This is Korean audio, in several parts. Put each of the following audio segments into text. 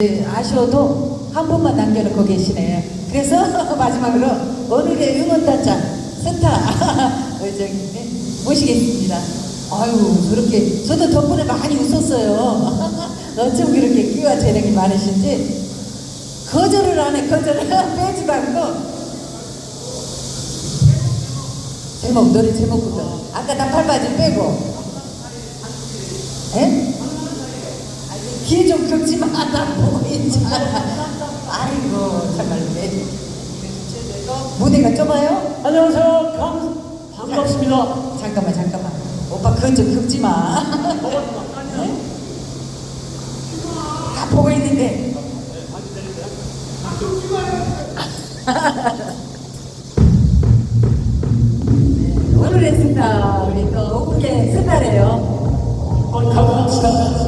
네, 아쉬워도 한 분만 남겨놓고 계시네요. 그래서 마지막으로 오늘의 응원단장 네, 모시겠습니다. 아유 저렇게 저도 덕분에 많이 웃었어요. 어쩜 그렇게 끼와 재능이 많으신지 거절을 안 해 거절을 빼지도 않고 제목 노래 제목부터 아까 나팔바지 빼고 에? 귀 좀 보고. 아이고, 정말 매 무대가 좁아요? 안녕하세요. 감, 반갑습니다. 잠깐만, 잠깐만. 오빠 그건 좀 긁지 마. 네? 다 보고 있는데. 네, 오늘의 스타, 우리 또 오국의 스타래요. 감사합니다. 반갑습니다.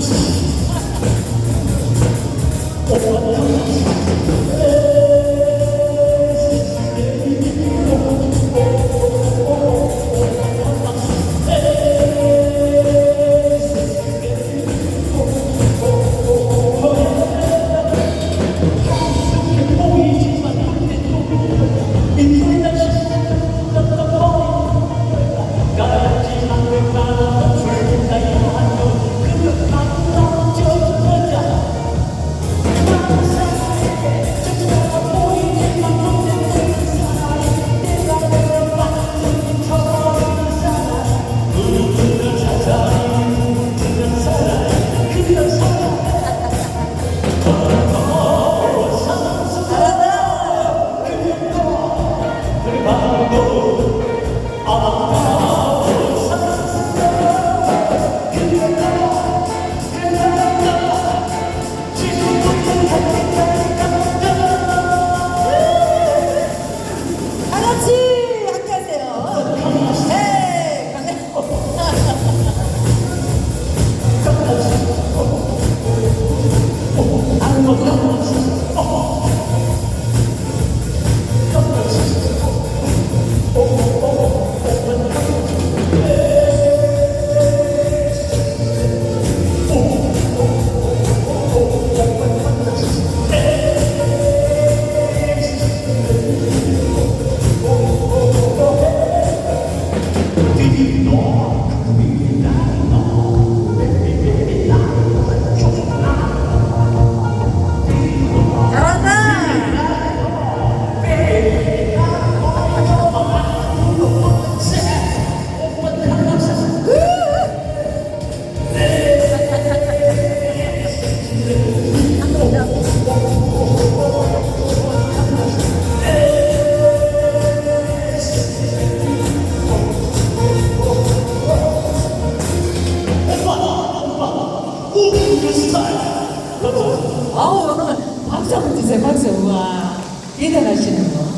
사합 Lord. 아우 박수 한번 주세요. 박수. 우와. 대단하시는 거